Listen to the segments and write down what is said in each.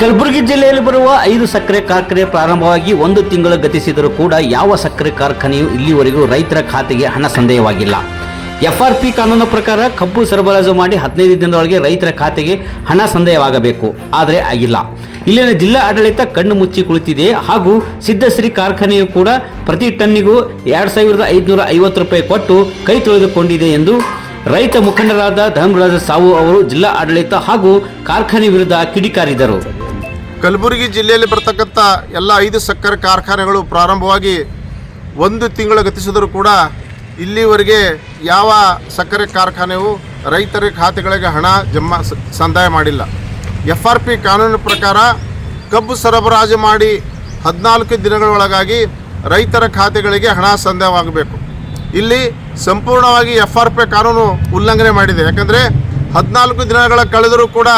ಕಲಬುರಗಿ ಜಿಲ್ಲೆಯಲ್ಲಿ ಬರುವ ಐದು ಸಕ್ಕರೆ ಕಾರ್ಖಾನೆ ಪ್ರಾರಂಭವಾಗಿ ಒಂದು ತಿಂಗಳು ಗತಿಸಿದರೂ ಕೂಡ ಯಾವ ಸಕ್ಕರೆ ಕಾರ್ಖಾನೆಯು ಇಲ್ಲಿವರೆಗೂ ರೈತರ ಖಾತೆಗೆ ಹಣ ಸಂದೇಹವಾಗಿಲ್ಲ. ಎಫ್ಆರ್ಪಿ ಕಾನೂನು ಪ್ರಕಾರ ಕಬ್ಬು ಸರಬರಾಜು ಮಾಡಿ ಹದಿನೈದು ದಿನದೊಳಗೆ ರೈತರ ಖಾತೆಗೆ ಹಣ ಸಂದೇಹವಾಗಬೇಕು. ಆದರೆ ಆಗಿಲ್ಲ. ಇಲ್ಲಿನ ಜಿಲ್ಲಾ ಆಡಳಿತ ಕಣ್ಣು ಮುಚ್ಚಿ ಕುಳಿತಿದೆ. ಹಾಗೂ ಸಿದ್ಧಶ್ರೀ ಕಾರ್ಖಾನೆಯು ಕೂಡ ಪ್ರತಿ ಟನ್ನಿಗೂ ಎರಡು ಸಾವಿರದ ಐದುನೂರ ಐವತ್ತು ರೂಪಾಯಿ ಕೊಟ್ಟು ಕೈ ತೊಳೆದುಕೊಂಡಿದೆ ಎಂದು ರೈತ ಮುಖಂಡರಾದ ಧರ್ಮರಾಜ ಸಾವು ಅವರು ಜಿಲ್ಲಾ ಆಡಳಿತ ಹಾಗೂ ಕಾರ್ಖಾನೆ ವಿರುದ್ಧ ಕಿಡಿಕಾರಿದರು. ಕಲಬುರಗಿ ಜಿಲ್ಲೆಯಲ್ಲಿ ಬರ್ತಕ್ಕಂಥ ಎಲ್ಲ ಐದು ಸಕ್ಕರೆ ಕಾರ್ಖಾನೆಗಳು ಪ್ರಾರಂಭವಾಗಿ ಒಂದು ತಿಂಗಳು ಗತಿಸಿದರೂ ಕೂಡ ಇಲ್ಲಿವರೆಗೆ ಯಾವ ಸಕ್ಕರೆ ಕಾರ್ಖಾನೆಯು ರೈತರ ಖಾತೆಗಳಿಗೆ ಹಣ ಜಮಾ ಸಂದಾಯ ಮಾಡಿಲ್ಲ. ಎಫ್ ಆರ್ ಪಿ ಕಾನೂನು ಪ್ರಕಾರ ಕಬ್ಬು ಸರಬರಾಜು ಮಾಡಿ ಹದಿನಾಲ್ಕು ದಿನಗಳೊಳಗಾಗಿ ರೈತರ ಖಾತೆಗಳಿಗೆ ಹಣ ಸಂದಾಯವಾಗಬೇಕು. ಇಲ್ಲಿ ಸಂಪೂರ್ಣವಾಗಿ ಎಫ್ ಆರ್ ಪಿ ಕಾನೂನು ಉಲ್ಲಂಘನೆ ಮಾಡಿದೆ. ಯಾಕಂದರೆ ಹದಿನಾಲ್ಕು ದಿನಗಳ ಕಳೆದರೂ ಕೂಡ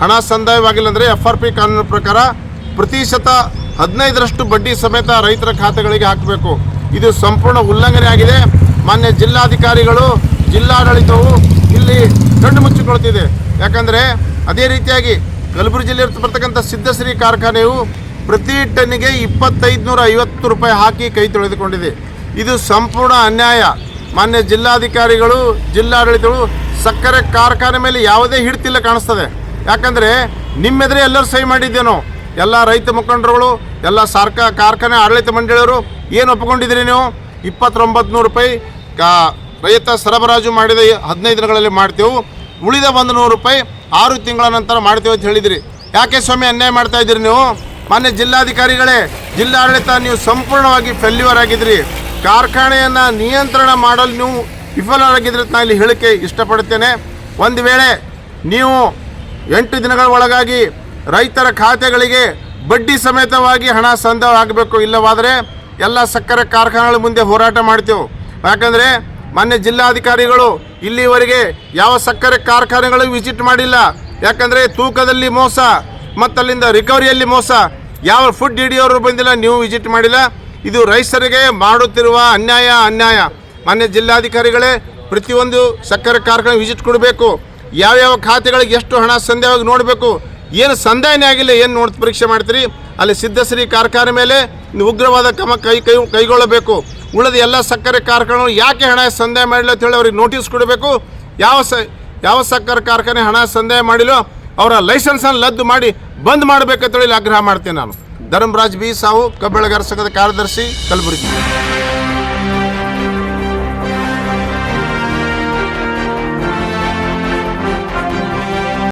ಹಣ ಸಂದಾಯವಾಗಿಲ್ಲ ಅಂದರೆ ಎಫ್ ಆರ್ ಪಿ ಕಾನೂನು ಪ್ರಕಾರ ಪ್ರತಿಶತ ಹದಿನೈದರಷ್ಟು ಬಡ್ಡಿ ಸಮೇತ ರೈತರ ಖಾತೆಗಳಿಗೆ ಹಾಕಬೇಕು. ಇದು ಸಂಪೂರ್ಣ ಉಲ್ಲಂಘನೆ ಆಗಿದೆ. ಮಾನ್ಯ ಜಿಲ್ಲಾಧಿಕಾರಿಗಳು, ಜಿಲ್ಲಾಡಳಿತವು ಇಲ್ಲಿ ಕಣ್ಣು ಮುಚ್ಚಿಕೊಳ್ತಿದೆ ಯಾಕಂದರೆ ಅದೇ ರೀತಿಯಾಗಿ ಕಲಬುರಗಿ ಜಿಲ್ಲೆ ಬರ್ತಕ್ಕಂಥ ಸಿದ್ಧಶ್ರೀ ಕಾರ್ಖಾನೆಯು ಪ್ರತಿ ಟನ್ನಿಗೆ ಇಪ್ಪತ್ತೈದು ನೂರ ಐವತ್ತು ರೂಪಾಯಿ ಹಾಕಿ ಕೈ ತೊಳೆದುಕೊಂಡಿದೆ. ಇದು ಸಂಪೂರ್ಣ ಅನ್ಯಾಯ. ಮಾನ್ಯ ಜಿಲ್ಲಾಧಿಕಾರಿಗಳು ಜಿಲ್ಲಾಡಳಿತಗಳು ಸಕ್ಕರೆ ಕಾರ್ಖಾನೆ ಮೇಲೆ ಯಾವುದೇ ಹಿಡ್ತಿಲ್ಲ ಕಾಣಿಸ್ತದೆ. ಯಾಕಂದರೆ ನಿಮ್ಮೆದುರೇ ಎಲ್ಲರೂ ಸಹಿ ಮಾಡಿದ್ದೇನೋ, ಎಲ್ಲ ರೈತ ಮುಖಂಡರುಗಳು, ಎಲ್ಲ ಸರ್ಕ ಕಾರ್ಖಾನೆ ಆಡಳಿತ ಮಂಡಳಿಯವರು ಏನು ಒಪ್ಪಿಕೊಂಡಿದ್ದೀರಿ ನೀವು? ಇಪ್ಪತ್ತೊಂಬತ್ತು ನೂರು ರೂಪಾಯಿ ಕಾ ರೈತ ಸರಬರಾಜು ಮಾಡಿದ ಹದಿನೈದು ದಿನಗಳಲ್ಲಿ ಮಾಡ್ತೇವೆ, ಉಳಿದ ಒಂದು ನೂರು ರೂಪಾಯಿ ಆರು ತಿಂಗಳ ನಂತರ ಮಾಡ್ತೇವೆ ಅಂತ ಹೇಳಿದಿರಿ. ಯಾಕೆ ಸ್ವಾಮಿ ಅನ್ಯಾಯ ಮಾಡ್ತಾ ಇದ್ದೀರಿ ನೀವು? ಮಾನ್ಯ ಜಿಲ್ಲಾಧಿಕಾರಿಗಳೇ, ಜಿಲ್ಲಾಡಳಿತ ನೀವು ಸಂಪೂರ್ಣವಾಗಿ ಫೆಲ್ಯೂರ್ ಆಗಿದ್ರಿ. ಕಾರ್ಖಾನೆಯನ್ನು ನಿಯಂತ್ರಣ ಮಾಡಲು ನೀವು ವಿಫಲರಾಗಿದ್ರಿ ನಾನು ಇಲ್ಲಿ ಹೇಳಿಕೆ ಇಷ್ಟಪಡ್ತೇನೆ ಒಂದು ವೇಳೆ ನೀವು ಎಂಟು ದಿನಗಳ ಒಳಗಾಗಿ ರೈತರ ಖಾತೆಗಳಿಗೆ ಬಡ್ಡಿ ಸಮೇತವಾಗಿ ಹಣ ಸಂದಾಯ ಆಗಬೇಕು ಇಲ್ಲವಾದರೆ ಎಲ್ಲ ಸಕ್ಕರೆ ಕಾರ್ಖಾನೆಗಳ ಮುಂದೆ ಹೋರಾಟ ಮಾಡ್ತೇವೆ. ಯಾಕಂದರೆ ಮಾನ್ಯ ಜಿಲ್ಲಾಧಿಕಾರಿಗಳು ಇಲ್ಲಿವರೆಗೆ ಯಾವ ಸಕ್ಕರೆ ಕಾರ್ಖಾನೆಗಳು ವಿಸಿಟ್ ಮಾಡಿಲ್ಲ. ಯಾಕಂದರೆ ತೂಕದಲ್ಲಿ ಮೋಸ, ಮತ್ತಲ್ಲಿಂದ ರಿಕವರಿಯಲ್ಲಿ ಮೋಸ, ಯಾವ ಫುಡ್ ಅವರು ಬಂದಿಲ್ಲ, ನೀವು ವಿಸಿಟ್ ಮಾಡಿಲ್ಲ. ಇದು ರೈತರಿಗೆ ಮಾಡುತ್ತಿರುವ ಅನ್ಯಾಯ ಅನ್ಯಾಯ. ಮಾನ್ಯ ಜಿಲ್ಲಾಧಿಕಾರಿಗಳೇ ಪ್ರತಿಯೊಂದು ಸಕ್ಕರೆ ಕಾರ್ಖಾನೆ ವಿಸಿಟ್ ಕೊಡಬೇಕು. ಯಾವ್ಯಾವ ಖಾತೆಗಳಿಗೆ ಎಷ್ಟು ಹಣ ಸಂದೇಹವಾಗಿ ನೋಡಬೇಕು, ಏನು ಸಂದಾಯನೇ ಆಗಿಲ್ಲ, ಏನು ನೋಡಿ ಪರೀಕ್ಷೆ ಮಾಡ್ತೀರಿ, ಅಲ್ಲಿ ಸಿದ್ಧಶ್ರೀ ಕಾರ್ಖಾನೆ ಮೇಲೆ ಉಗ್ರವಾದ ಕ್ರಮ ಕೈ ಕೈ, ಕೈಗೊಳ್ಳಬೇಕು. ಉಳಿದ ಎಲ್ಲ ಸಕ್ಕರೆ ಕಾರ್ಖಾನೆಗಳು ಯಾಕೆ ಹಣ ಸಂದಾಯ ಮಾಡಿಲ್ಲ ಅಂತ ಹೇಳಿ ಅವ್ರಿಗೆ ನೋಟಿಸ್ ಕೊಡಬೇಕು. ಯಾವ ಸ, ಯಾವ ಸಕ್ಕರೆ ಕಾರ್ಖಾನೆ ಹಣ ಸಂದಾಯ ಮಾಡಿಲ್ಲೋ, ಅವರ ಲೈಸೆನ್ಸನ್ನು ರದ್ದು ಮಾಡಿ ಬಂದ್ ಮಾಡಬೇಕಂತೇಳಿ ಆಗ್ರಹ ಮಾಡ್ತೇನೆ ನಾನು. ಧರ್ಮರಾಜ್ ಬಿ ಸಾವು ಕಬ್ಬೆಳಗಾರ ಸಂಘದ ಕಾರ್ಯದರ್ಶಿ, ಕಲಬುರಗಿ.